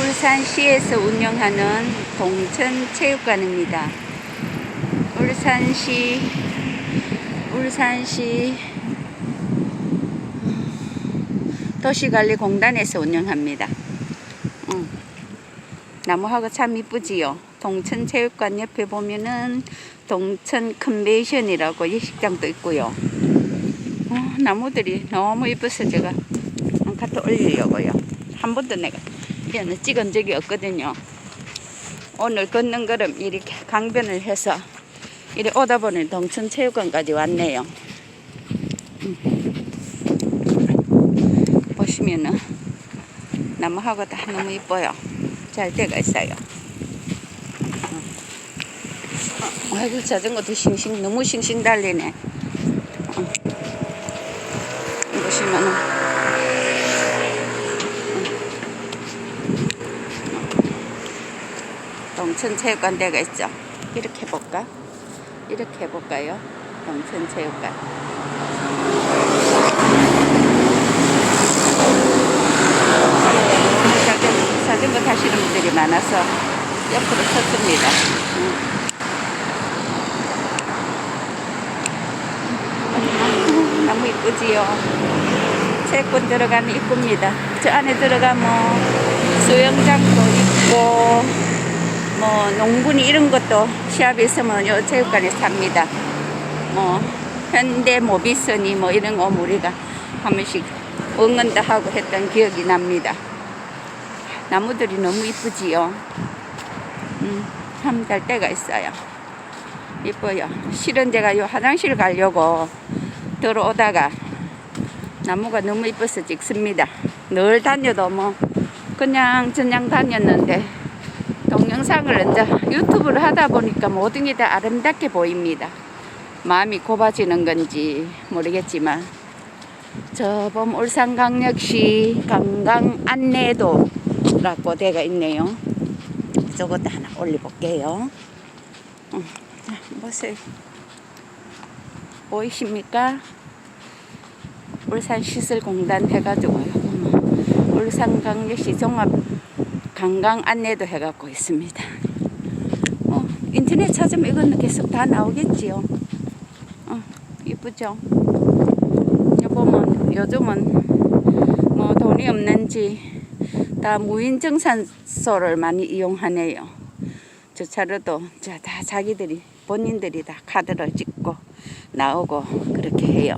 울산시에서 운영하는 동천체육관입니다. 울산시 울산시 도시관리공단에서 운영합니다. 응. 나무하고 참 이쁘지요. 동천체육관 옆에 보면은 동천 컨벤션이라고 예식장도 있고요. 어, 나무들이 너무 이뻐서 제가 갖다 올리려고요. 한 번도 내가 이런 찍은 적이 없거든요. 오늘 걷는 걸음 이렇게 강변을 해서 이리 오다 보니 동천체육관까지 왔네요. 음. 보시면은 나무하고 다 너무 이뻐요. 잘 때가 있어요. 어, 아이고 자전거도 싱싱 너무 싱싱 달리네. 어. 보시면은 동천체육관대가 있죠. 이렇게 해볼까? 이렇게 해볼까요? 동천체육관. 자전- 자전거 타시는 분들이 많아서 옆으로 섰습니다. 음. 음, 너무 이쁘지요? 채권 들어가면 이쁩니다. 저 안에 들어가면 수영장도 있고, 뭐 농구니 이런 것도 시합이 있으면 요 체육관에 삽니다. 뭐 현대 모비스니 뭐 이런 거 우리가 한 번씩 응원도 하고 했던 기억이 납니다. 나무들이 너무 이쁘지요. 음, 참잘 때가 있어요. 이뻐요. 실은 제가 요 화장실 가려고 들어오다가 나무가 너무 이뻐서 찍습니다. 늘 다녀도 뭐 그냥 저냥 다녔는데 동 영상을 이제 유튜브를 하다 보니까 모든 게 다 아름답게 보입니다. 마음이 곱아지는 건지 모르겠지만 저범 울산광역시 관광 안내도라고 되어 있네요. 저것도 하나 올려볼게요. 음, 자, 보세요. 보이십니까? 울산시설공단 해가지고요. 음, 울산광역시 종합 관광 안내도 해갖고 있습니다. 어, 인터넷 찾으면 이거는 계속 다 나오겠지요. 어, 이쁘죠? 보면 요즘은 뭐 돈이 없는지 다 무인정산소를 많이 이용하네요. 주차로도 자, 다 자기들이 본인들이 다 카드를 찍고 나오고 그렇게 해요.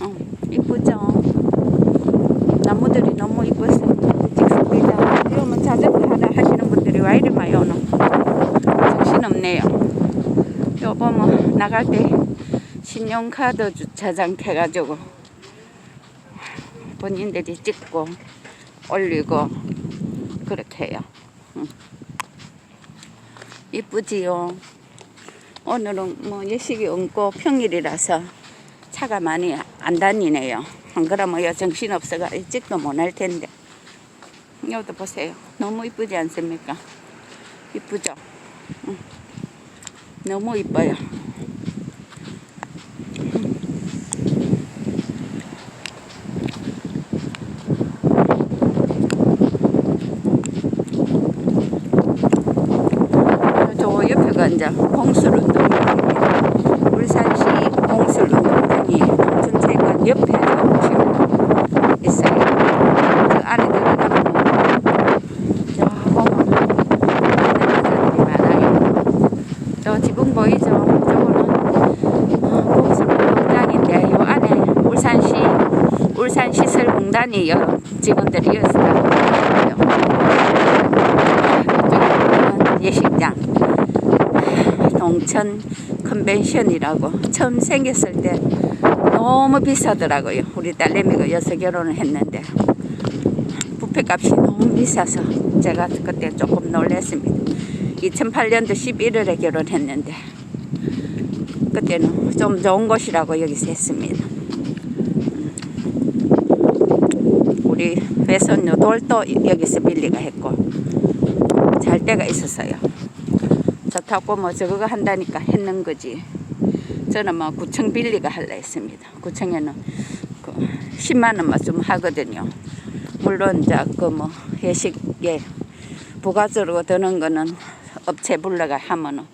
어, 이쁘죠? 나무들이 너무 이뻐서 찍습니다. 이러면 자전거 하나 하시는 분들이 와 이리 많이 오노? 정신없네요. 요 보면 나갈 때 신용카드 주차장 해가지고 본인들이 찍고 올리고 그렇게 해요. 응. 이쁘지요? 오늘은 뭐 예식이 없고 평일이라서 차가 많이 안 다니네요. 안 그러면 요 정신없어가 일찍도 못 할 텐데. 여기도 보세요. 너무 이쁘지 않습니까? 이쁘죠? 응. 너무 이뻐요. 저 옆에가 이제 공술운동장입니다. 울산시 공술운동장이 전체관 옆에 지금 있어요. 저 안에 들어가면 저 보면 사람이 많아요. 저 지붕 보이죠? 어, 공술운동장인데 요 안에 울산시 울산시설공단이 여 직원들이 여기서 예식장 동천 컨벤션이라고 처음 생겼을 때 너무 비싸더라고요. 우리 딸내미가 여기서 결혼을 했는데 부페값이 너무 비싸서 제가 그때 조금 놀랐습니다. 2008년도 11월에 결혼했는데 그때는 좀 좋은 곳이라고 여기서 했습니다. 우리 외손녀 돌도 여기서 빌리가 했고 잘 때가 있었어요. 좋다고 뭐 저거 한다니까 했는 거지. 저는 뭐 구청 빌리가 할라 했습니다. 구청에는 그 10만 원만 좀 하거든요. 물론 이제 그뭐 회식에 부가적으로 드는 거는 업체 불러가 하면은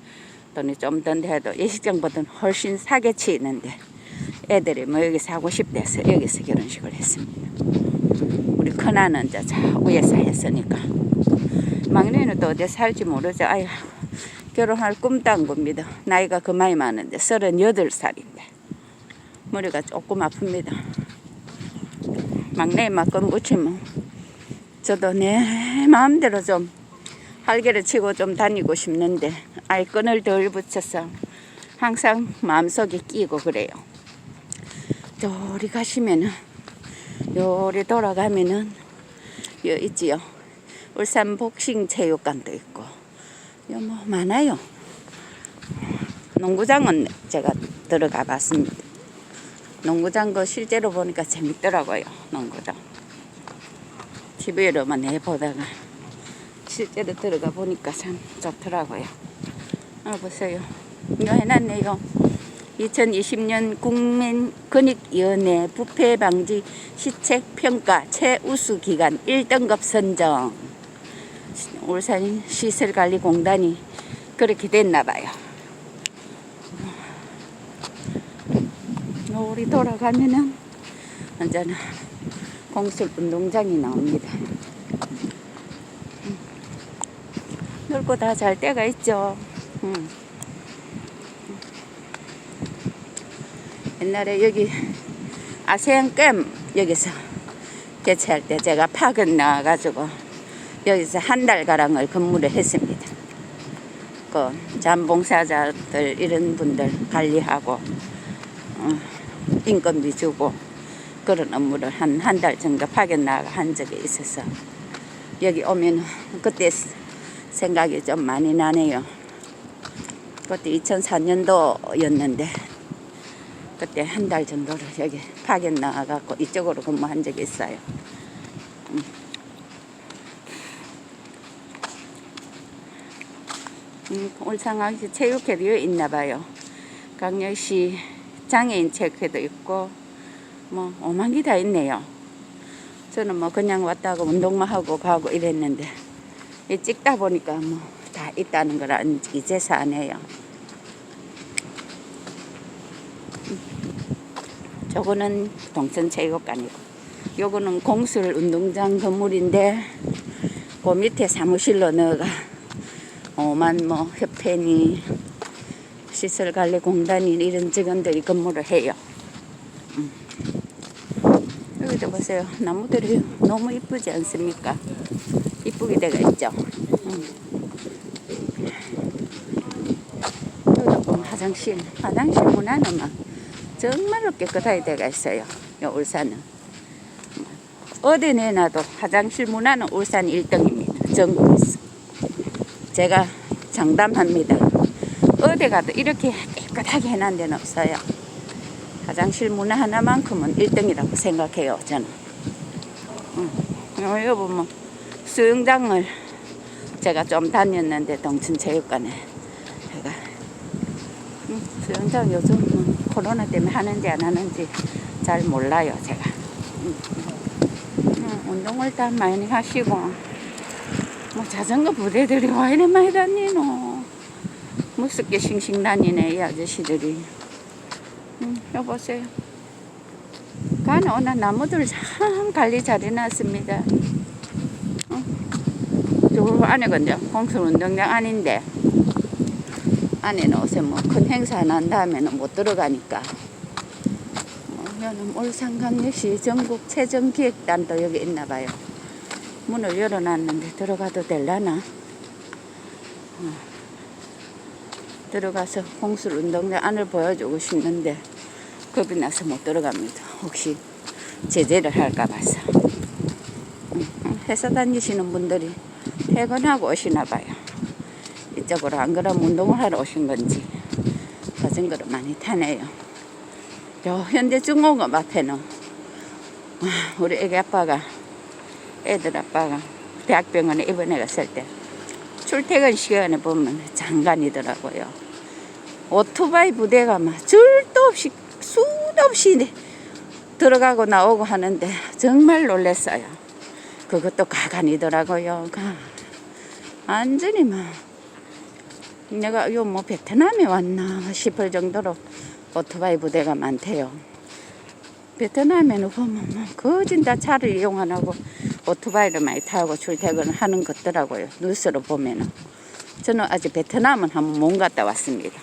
돈이 좀 든데도 예식장보다는 훨씬 싸게 치는데 애들이 뭐 여기 사고 싶대서 여기서 결혼식을 했습니다. 우리 큰아는 이제 저 위에서 했으니까 막내는 또 어디 살지 모르죠. 아유 결혼할 꿈도 안 꿉니다. 나이가 그만이 많은데 서른여덟 살인데 머리가 조금 아픕니다. 막내 막건 묻히면 저도 내 마음대로 좀 할개를 치고 좀 다니고 싶는데 아이 끈을 덜 붙여서 항상 마음속에 끼고 그래요. 요리 가시면은 요리 돌아가면은 여 있지요. 울산 복싱 체육관도 있고 요 뭐 많아요. 농구장은 제가 들어가 봤습니다. 농구장 거 실제로 보니까 재밌더라고요. 농구장. TV로만 해보다가 실제로 들어가 보니까 참 좋더라고요. 아, 보세요. 이거 해놨네요. 2020년 국민 근익위원회 부패 방지 시책 평가 최우수 기관 1등급 선정. 울산 시설관리공단이 그렇게 됐나 봐요. 우리 돌아가면은 언제나 공술 운동장이 나옵니다. 놀고 다 잘 때가 있죠. 음. 옛날에 여기 아세안 댐 여기서 개최할 때 제가 파견 나와가지고 여기서 한 달 가량을 근무를 했습니다. 그 잠봉사자들 이런 분들 관리하고 어, 인건비 주고 그런 업무를 한 한 달 정도 파견 나가 한 적이 있어서 여기 오면 그때 생각이 좀 많이 나네요. 그때 2004년도였는데 그때 한 달 정도를 여기 파견 나가갖고 이쪽으로 근무한 적이 있어요. 음. 음, 울산항시 체육회도 있나 봐요. 강력시 장애인 체육회도 있고 뭐 오만 개다 있네요. 저는 뭐 그냥 왔다가 운동만 하고 가고 이랬는데 이 찍다 보니까 뭐 다 있다는 걸 안- 이제서 아네요. 저거는 동천체육관이고 요거는 공술 운동장 건물인데 그 밑에 사무실로 넣어가 오만 뭐 협회니 시설관리공단이 이런 직원들이 근무를 해요. 음. 여기도 보세요. 나무들이 너무 이쁘지 않습니까? 이쁘게 되어 있죠. 음. 화장실, 화장실 문화는 막 정말로 깨끗하게 되어 있어요. 요 울산은. 어디 내놔도 화장실 문화는 울산 1등입니다. 전국에서. 제가 장담합니다. 어디 가도 이렇게 깨끗하게 해놓은 데는 없어요. 화장실 문화 하나만큼은 1등이라고 생각해요, 저는. 응. 어, 여기 보면 수영장을 제가 좀 다녔는데 동춘체육관에 제가 응, 수영장 요즘 뭐 코로나 때문에 하는지 안 하는지 잘 몰라요, 제가. 응. 응, 운동을 다 많이 하시고 뭐 자전거 부대들이 와 이래 많이 다니노 무섭게 싱싱 다니네 이 아저씨들이 음, 여보세요 가는 오늘 나무들 참 관리 잘 해놨습니다 안에가 이제 공설 운동장 아닌데 안에는 옷에 뭐큰 행사 난 다음에는 못 들어가니까 어, 여는 울산광역시 전국 최정기획단도 여기 있나 봐요 문을 열어놨는데 들어가도 될라나? 어. 들어가서 공술 운동장 안을 보여주고 싶는데 겁이 나서 못 들어갑니다. 혹시 제재를 할까 봐서. 음, 회사 다니시는 분들이 퇴근하고 오시나 봐요. 이쪽으로 안 그러면 운동을 하러 오신 건지 자전거를 많이 타네요. 요 현대중공업 앞에는 와, 우리 애기 아빠가 애들 아빠가 대학병원에 입원해 갔을 때 출퇴근 시간에 보면 장관이더라고요. 오토바이 부대가 막 줄도 없이 수도 없이 들어가고 나오고 하는데 정말 놀랐어요. 그것도 가관이더라고요. 가. 완전히 막 내가 요 뭐 베트남에 왔나 싶을 정도로 오토바이 부대가 많대요. 베트남에는 보면 뭐 거진 다 차를 이용 안 하고 오토바이를 많이 타고 출퇴근을 하는 것더라고요. 뉴스로 보면은. 저는 아직 베트남은 한번 못 갔다 왔습니다.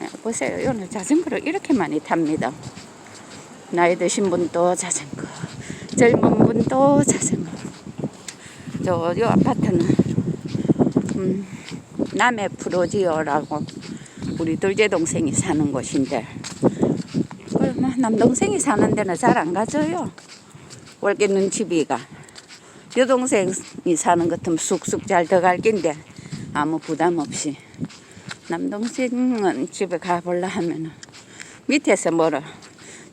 네, 보세요. 오늘 자전거를 이렇게 많이 탑니다. 나이 드신 분도 자전거, 젊은 분도 자전거. 저, 요 아파트는, 음, 남해 프로지오라고 우리 둘째 동생이 사는 곳인데, 그뭐 남동생이 사는 데는 잘 안 가져요. 월계 눈치비가. 여동생이 사는 것은 쑥쑥 잘 들어갈 낀데, 아무 부담 없이. 남동생은 집에 가볼라 하면은 밑에서 뭐라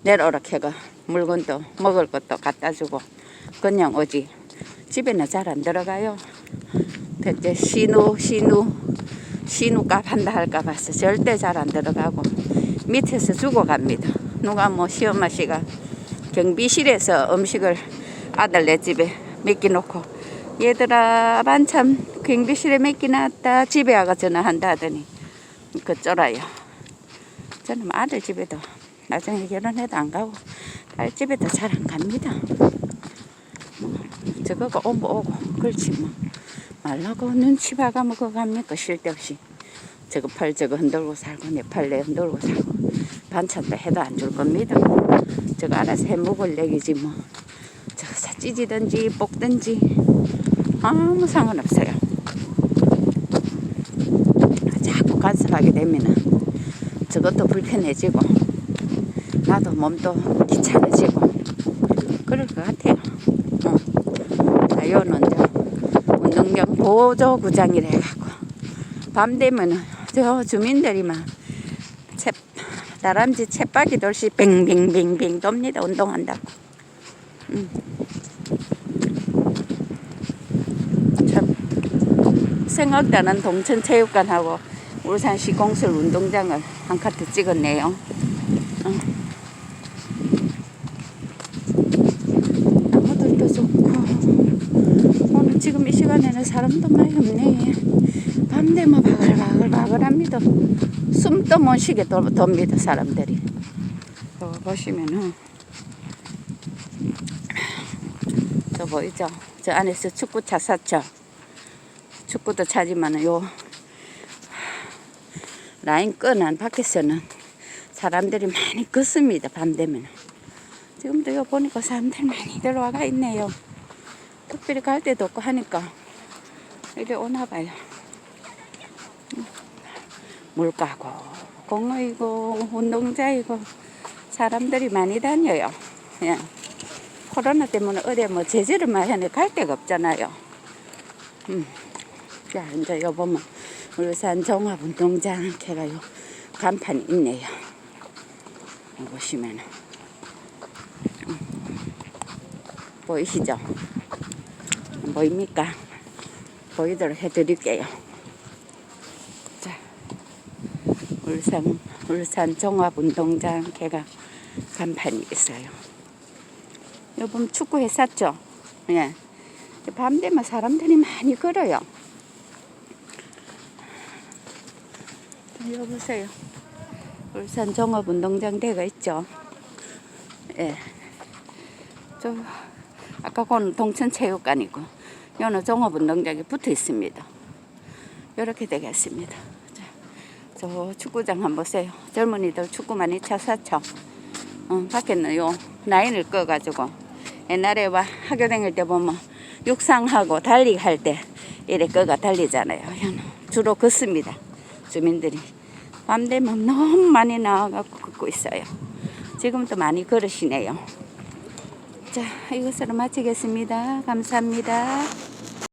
내려오라 해가 물건도 먹을 것도 갖다 주고 그냥 오지 집에는 잘 안 들어가요. 대체 신우 신우 신우값 한다 할까 봐서 절대 잘 안 들어가고 밑에서 주고 갑니다. 누가 뭐 시어머니가 경비실에서 음식을 아들네 집에 맡겨놓고 얘들아 반찬 경비실에 맡겨놨다 집에 와가 전화한다 하더니 그 쫄아요. 저는 뭐 아들 집에도 나중에 결혼해도 안 가고 딸 집에도 잘 안 갑니다. 뭐 저거가 오고 오고 그렇지 뭐. 말라고 눈치 봐가면 그거 갑니까? 쓸데없이. 저거 팔 저거 흔들고 살고 내 팔 내 흔들고 살고. 반찬도 해도 안 줄 겁니다. 저거 알아서 해 먹을 얘기지 뭐. 저거 사 찢이든지 볶든지. 아무 상관없어요. 자꾸 간섭하게 되면은 저것도 불편해지고. 나도 몸도 그럴 것 같아요. 어. 자, 요는 운동장 보조구장이라 해갖고 밤 되면은 저 주민들이 막 채, 다람쥐 채박이 돌시 뱅뱅뱅뱅 돕니다 운동한다고. 음. 참 생각나는 동천체육관하고 울산 시공술 운동장을 한 카트 찍었네요. 어. 나무들도 좋고 오늘 지금 이 시간에는 사람도 많이 없네. 밤 되면 바글바글바글합니다. 숨도 못 쉬게 도- 돕니다 사람들이. 저 보시면은 저 보이죠? 저 안에서 축구차 샀죠? 축구도 차지만은 요 라인 끈한 밖에서는 사람들이 많이 걷습니다. 밤 되면. 지금도 요 보니까 사람들 많이 들어와가 있네요. 특별히 갈 데도 없고 하니까 이리 오나 봐요. 물가고 공원이고 운동장이고 사람들이 많이 다녀요. 예. 코로나 때문에 어디 뭐 많이 하니 갈 데가 없잖아요. 음. 자, 이제 요 보면 울산 종합운동장 걔가 요 간판이 있네요. 보시면은 음. 보이시죠? 보입니까? 보이도록 해드릴게요. 자, 울산 울산 종합운동장 걔가 간판이 있어요. 요 보면 축구 했었죠? 예. 밤 되면 사람들이 많이 걸어요. 여기 보세요. 울산 종합운동장 대가 있죠. 예. 저 아까 건 동천체육관이고 여는 종합운동장이 붙어 있습니다. 이렇게 되겠습니다. 자, 저 축구장 한번 보세요. 젊은이들 축구 많이 차사죠. 어, 밖에는 요 라인을 꺼가지고 옛날에 와 학교 다닐 때 보면 육상하고 달리기 할 때 이래 꺼가 달리잖아요. 주로 걷습니다. 주민들이 밤 되면 너무 많이 나와갖고 걷고 있어요. 지금도 많이 걸으시네요. 자, 이것으로 마치겠습니다. 감사합니다.